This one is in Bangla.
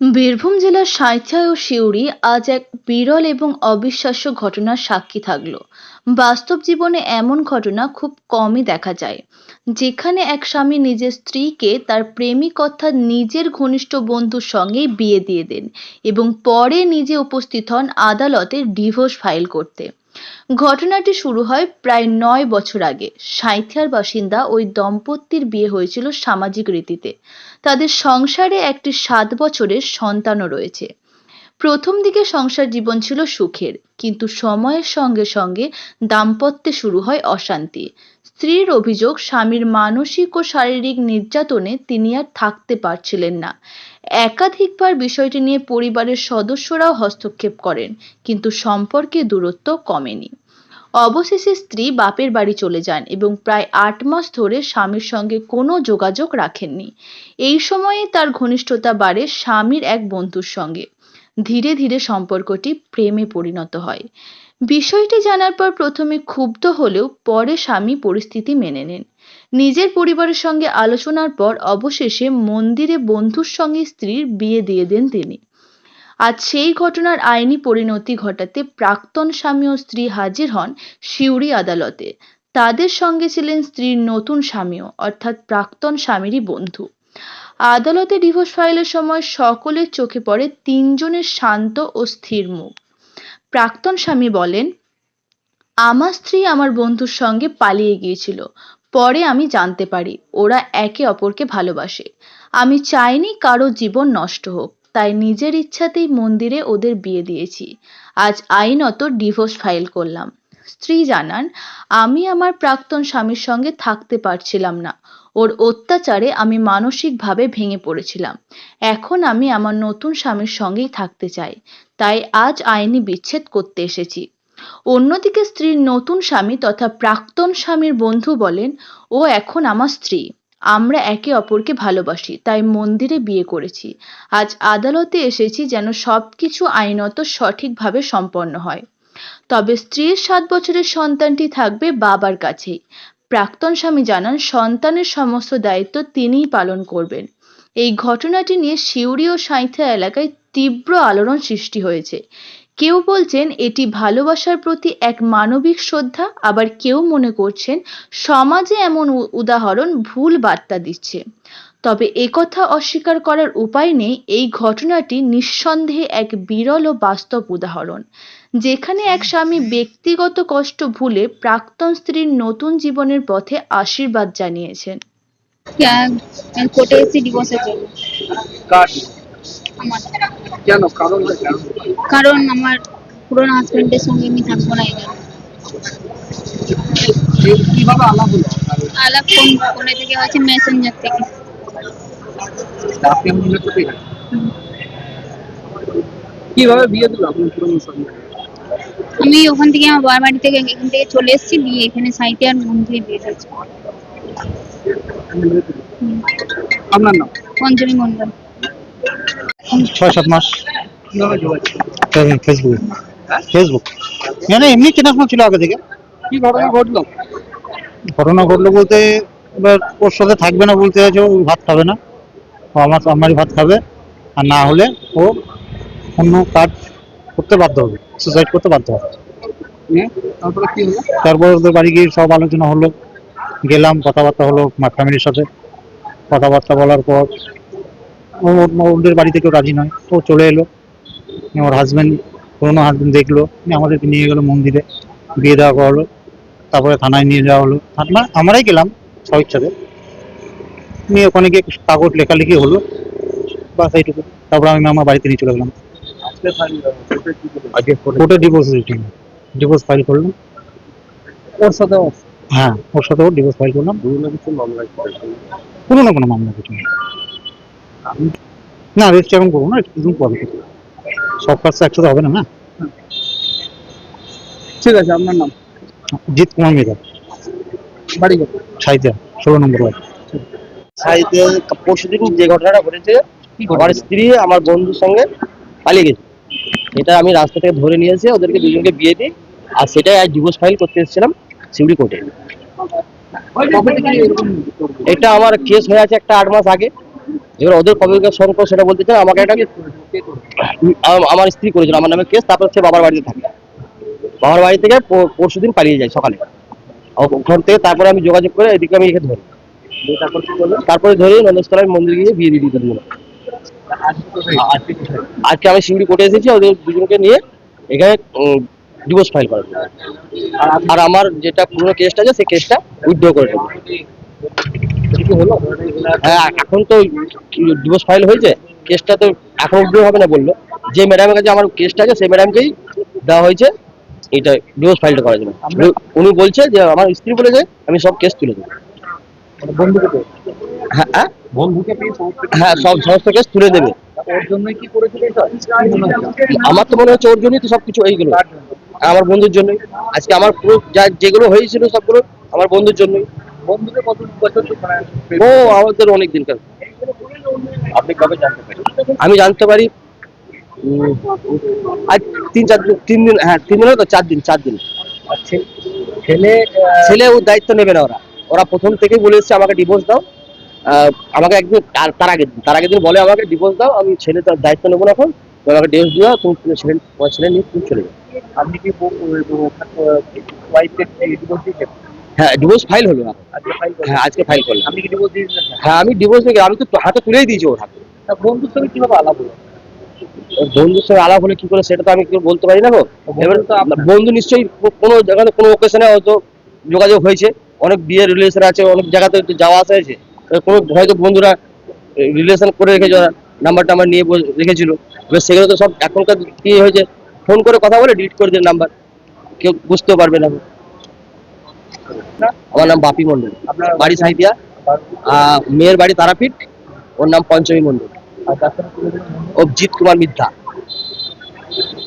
বীরভূম জেলার সাঁইথিয়া ও সিউড়ি আজ এক বিরল এবং অবিশ্বাস্য ঘটনার সাক্ষী থাকল। বাস্তব জীবনে এমন ঘটনা খুব কমই দেখা যায়। যেখানে এক স্বামী নিজের স্ত্রীকে তার প্রেমিক অর্থাৎ নিজের ঘনিষ্ঠ বন্ধুর সঙ্গে বিয়ে দিয়ে দেন এবং পরে নিজে উপস্থিত হন আদালতে ডিভোর্স ফাইল করতে। ঘটনাটি শুরু হয় প্রায় নয় বছর আগে। সাঁইথিয়ার বাসিন্দা ওই দম্পতির বিয়ে হয়েছিল সামাজিক রীতিতে। তাদের সংসারে একটি সাত বছরের সন্তানও রয়েছে। প্রথম দিকে সংসার জীবন ছিল সুখের, কিন্তু সময়ের সঙ্গে সঙ্গে দাম্পত্যে শুরু হয় অশান্তি। স্ত্রীর অভিযোগ, স্বামীর মানসিক ও শারীরিক নির্যাতনে তিনি আর থাকতে পারছিলেন না। একাধিকবার বিষয়টি নিয়ে পরিবারের সদস্যরাও হস্তক্ষেপ করেন, কিন্তু সম্পর্কে দূরত্ব কমেনি। অবশেষে স্ত্রী বাপের বাড়ি চলে যান এবং প্রায় আট মাস ধরে স্বামীর সঙ্গে কোনো যোগাযোগ রাখেননি। এই সময়ে তার ঘনিষ্ঠতা বাড়ে স্বামীর এক বন্ধুর সঙ্গে। ধীরে ধীরে সম্পর্কটি প্রেমে পরিণত হয়। বিষয়টি জানার পর প্রথমে ক্ষুব্ধ হলেও পরে স্বামী পরিস্থিতি মেনে নেন। নিজের পরিবারের সঙ্গে আলোচনার পর অবশেষে মন্দিরে বন্ধুর সঙ্গে স্ত্রীর বিয়ে দিয়ে দেন তিনি। আজ সেই ঘটনার আইনি পরিণতি ঘটাতে প্রাক্তন স্বামী ও স্ত্রী হাজির হন সিউড়ি আদালতে। তাদের সঙ্গে ছিলেন স্ত্রীর নতুন স্বামীও, অর্থাৎ প্রাক্তন স্বামীরই বন্ধু। আদালতে ডিভোর্স ফাইলের সময় সকলের চোখে পড়ে তিনজনের শান্ত ও স্থির মুখ। প্রাক্তন স্বামী বলেন, আমার স্ত্রী আমার বন্ধুর সঙ্গে পালিয়ে গিয়েছিল। পরে আমি জানতে পারি ওরা একে অপরকে ভালোবাসে। আমি চাইনি কারও জীবন নষ্ট হোক, তাই নিজের ইচ্ছাতেই মন্দিরে ওদের বিয়ে দিয়েছি। আজ আইনত ডিভোর্স ফাইল করলাম। স্ত্রী জানান, আমি আমার প্রাক্তন স্বামীর সঙ্গে থাকতে পারছিলাম না। ওর অত্যাচারে আমি মানসিকভাবে ভেঙে পড়েছিলাম। এখন আমি আমার নতুন স্বামীর সঙ্গেই থাকতে চাই। তাই আজ আইনি বিচ্ছেদ করতে এসেছি। অন্যদিকে স্ত্রীর নতুন স্বামী তথা প্রাক্তন স্বামীর বন্ধু বলেন, ও এখন আমার স্ত্রী। আমরা একে অপরকে ভালোবাসি, তাই মন্দিরে বিয়ে করেছি। আজ আদালতে এসেছি যেন সবকিছু আইনত সঠিকভাবে সম্পন্ন হয়। তবে স্ত্রীর সাত বছরের সন্তানটি থাকবে বাবার কাছেই। প্রাক্তন স্বামী জানান, সন্তানের সমস্ত দায়িত্ব তিনিই পালন করবেন। এই ঘটনাটি নিয়ে সিউড়ি ও সাঁইথিয়া এলাকায় তীব্র আলোড়ন সৃষ্টি হয়েছে। কেউ বলছেন, এটি ভালোবাসার প্রতি এক মানবিক শ্রদ্ধা, আবার কেউ মনে করছেন, সমাজে এমন উদাহরণ ভুল বার্তা দিচ্ছে। তবে একথা অস্বীকার করার উপায় নেই, এই ঘটনাটি নিঃসন্দেহে এক বিরল ও বাস্তব উদাহরণ। যেখানে এক স্বামী ব্যক্তিগত কষ্ট ভুলে প্রাক্তন স্ত্রীর নতুন জীবনের পথে আশীর্বাদ জানিয়েছেন। কোর্টে এসেছি ডিভোর্সের জন্য। কেন? কারণটা কেন? কারণ আমার পুরনো হাজবেন্ডের সঙ্গে আমি থাকব না কীভাবে আলাপ থেকে হয়েছে? মেসেঞ্জার থেকে। আপনি কীভাবে বিয়ে দিল আপনার পুরনো সঙ্গে? আমি ওখান থেকে আমার বাবার বাড়ি থেকে এখান থেকে চলে এসেছি দিয়ে এখানে সাইটে আর বন্ধুই বিয়ে হয়েছে। আপনার নাম? পঞ্চমী মন্ডল ছয় সাত মাস। ফেসবুকে ফেসবুক মানে এমনি চেনাশোনা ছিল আগে থেকে। কি ঘটনা ঘটলো? ঘটনা ঘটলো বলতে এবার ওর সাথে থাকবে না বলতে আছে ও ভাত খাবে না। ও আমার আমারই ভাত খাবে। আর না হলে ও অন্য কাজ করতে বাধ্য হবে সুসাইড করতে বাধ্য হবে। তারপরে কি হলো? তারপর ওদের বাড়ি গিয়ে সব আলোচনা হলো গেলাম কথাবার্তা হলো মা ফ্যামিলির সাথে। কথাবার্তা বলার পর ওদের বাড়ি থেকেও রাজি নয় ও চলে এলো। নিয়ে ওর হাজবেন্ড পুরোনো হাজব্যান্ড দেখল আমাদেরকে নিয়ে গেলো মন্দিরে বিয়ে দেওয়া হলো তারপরে থানায় নিয়ে যাওয়া হলো। থানা আমরাই গেলাম স্বইচ্ছাতে। নিয়ে ওখানে গিয়ে কাগজ লেখালেখি হলো বাস এইটুকু। তারপরে আমি আমার বাড়িতে নিয়ে চলে গেলাম। কোর্টে ডিভোর্স ডিভোর্স ফাইল করলাম। ওর সাথে হ্যাঁ ওর সাথে ওর ডিভোর্স ফাইল করলাম কিছু মামলা কোনো না কোনো মামলা কিছু না এখন করব না কিছুদিন পরে সব কাজ তো একসাথে হবে না না? ঠিক আছে আপনার নাম? জিৎ কুমার মেঘা বাড়ি ছাইতে ষোলো নম্বর ওয়ার্ড। সাইতে পরশুদিন যে ঘটনাটা ঘটেছে আমার স্ত্রী আমার বন্ধুর সঙ্গে পালিয়ে গেছে। এটা আমি রাস্তা থেকে ধরে নিয়ে এসে ওদেরকে দুজনকে বিয়ে দিই। আর সেটাই আজ ডিভোর্স ফাইল করতে এসেছিলাম সিউড়ি কোর্টে? এটা আমার কেস হয়ে আছে একটা আট মাস আগে। এবার ওদের কবে সম্পর্ক সেটা বলতে চাই আমাকে একটা আম- আমার স্ত্রী করেছিল, আমার নামে কেস তারপর সে বাবার বাড়িতে থাকে। বাবার বাড়ি থেকে পরশু দিন পালিয়ে যায় সকালে। ওখান থেকে তারপরে আমি যোগাযোগ করে এদিকে আমি এখানে ধরি। তারপর ধরে নন্দস্তলায় মন্দির গিয়ে বিয়ে দিয়ে দিতে আজকে আমি শিউড়ি কোর্টে এসেছি, ওদের দুজনকে নিয়ে এখানে ডিভোর্স ফাইল করার আর আমার যেটা পুরো কেসটা আছে, সেই কেসটা উইথড্র করে দেবো। হ্যাঁ এখন তো ডিভোর্স ফাইল হয়েছে কেসটা তো এখন উইথড্র হবে না বলল। যে ম্যাডামের কাছে আমার কেসটা আছে, সেই ম্যাডামকেই দেওয়া হয়েছে, এটা ডিভোর্স ফাইলটা করার জন্য। উনি- বলছে যে, আমার স্ত্রী বলেছে, আমি সব কেস তুলে দেবো। বন্ধুকে হ্যাঁ হ্যাঁ? বন্ধুকে হ্যাঁ সব সমস্ত কেস তুলে দেবে। মনে? আমার তো মনে হচ্ছে ওর জন্যই তো সবকিছু এইগুলো? আমার বন্ধুর জন্যই। আজকে আমার পুরো যা যেগুলো হয়েছিল সবগুলো আমার বন্ধুর জন্যই। বন্ধুকে কত বছর মানে ও আমাদের অনেক দিনকার আপনি কবে জানতে আমি জানতে পারি আজ তিন চার দিন তিন দিন হ্যাঁ তিন দিন তো চার দিন চার দিন। ছেলে ছেলে ওর দায়িত্ব নেবে না ওরা। ওরা প্রথম থেকেই বলে এসছে আমাকে ডিভোর্স দাও। আমাকে একদিন তার আগের দিন তার আগের দিন বলে আমাকে ডিভোর্স দাও আমি ছেলে তার দায়িত্ব নেব না এখন আমাকে ডিভোর্স দিও তুমি ছেলে তোমার ছেলে নিয়ে তুমি চলে যাও। আপনি কি হ্যাঁ ডিভোর্স ফাইল হলো হ্যাঁ আজকে ফাইল করলাম। আপনি কি ডিভোর্স দিয়েছেন হ্যাঁ আমি ডিভোর্স নিয়ে আমি তো হাতে তুলেই দিয়েছি ওর হাতে। বন্ধুর সঙ্গে কীভাবে আলাপ হলো? বন্ধুর সঙ্গে আলাপ হলে কি করে সেটা তো আমি কি বলতে পারি না গো? বন্ধু এবার তো বন্ধু নিশ্চয়ই কোনো জায়গাতে কোনো ওকেশনে হয়তো যোগাযোগ হয়েছে। অনেক বিয়ের রিলেশন আছে অনেক জায়গাতে যাওয়া আসা হয়েছে। এবার কোনো হয়তো বন্ধুরা রিলেশন করে রেখেছে ওরা নাম্বার টাম্বার নিয়ে রেখেছিল। এবার সেগুলো তো সব এখনকার কি হয়েছে ফোন করে কথা বলে ডিলিট করে দেন নাম্বার কেউ বুঝতেও পারবে না। আমার নাম বাপি মন্ডল আপনার বাড়ি সাহিতিয়া। মেয়ের বাড়ি তারাপীঠ। ওর নাম পঞ্চমী মন্ডল? অভিজিৎ কুমার মিথ্যা